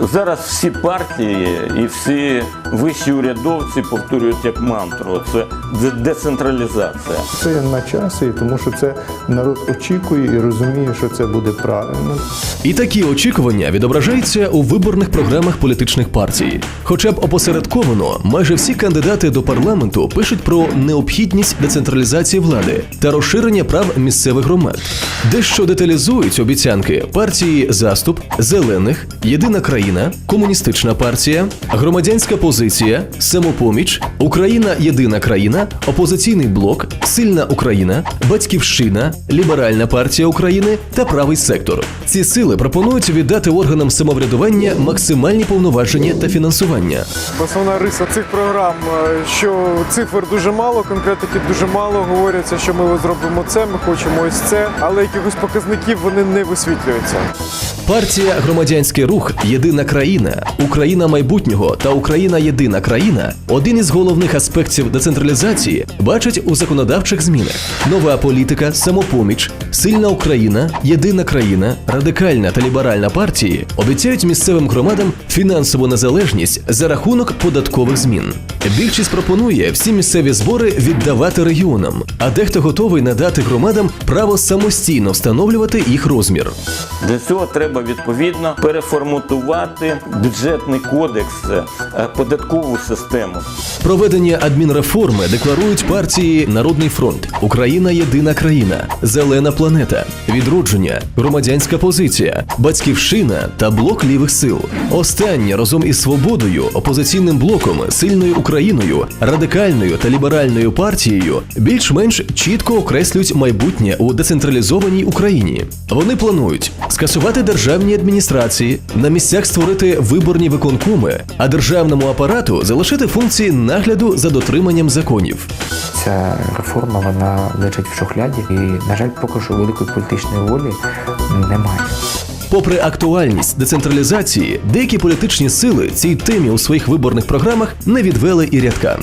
Зараз всі партії і всі вищі урядовці повторюють як мантру. Це децентралізація. Це на часі, тому що це народ очікує і розуміє, що це буде правильно. І такі очікування відображаються у виборних програмах політичних партій. Хоча б опосередковано, майже всі кандидати до парламенту пишуть про необхідність децентралізації влади та розширення прав місцевих громад. Дещо деталізують обіцянки партії Заступ, Зелених, Єдина країна, Комуністична партія, Громадянська позиція, Самопоміч, Україна Єдина країна, Опозиційний блок, Сильна Україна, Батьківщина, Ліберальна партія України та Правий сектор. Ці сили пропонують віддати органам самоврядування максимальні повноваження та фінансування. Основна риса цих програм, е, що цифр дуже мало, конкретики дуже мало. Говоряться, що ми зробимо це, ми хочемо ось це, але якихось показників вони не висвітлюються. Партія Громадянський рух Єдина країна, Україна майбутнього та Україна Єдина країна один із головних аспектів децентралізації бачать у законодавчих змінах: нова політика, самопоміч, сильна Україна, єдина країна, радикальна та ліберальна партії обіцяють місцевим громадам фінансову незалежність за рахунок податкових змін. Більшість пропонує всі місцеві збори віддавати регіонам, а дехто готовий надати громадам право самостійно встановлювати їх розмір. Для цього треба відповідно переформатувати бюджетний кодекс, е, податкову систему. Проведення адмінреформи декларують партії Народний фронт, Україна Єдина країна, Зелена планета, Відродження, Громадянська позиція, Батьківщина та блок лівих сил. Останні разом із свободою, опозиційним блоком, сильною Україною, радикальною та ліберальною партією більш-менш чітко окреслюють майбутнє у децентралізованій Україні. Вони планують скасувати державні адміністрації, на місцях створити виборні виконкоми, а державному апарату залишити функції нагляду за дотриманням законів. Ця реформа вона лежить в шухляді, і, на жаль, поки що великої політичної волі немає. Попри актуальність децентралізації, деякі політичні сили цій темі у своїх виборних програмах не відвели і рядка.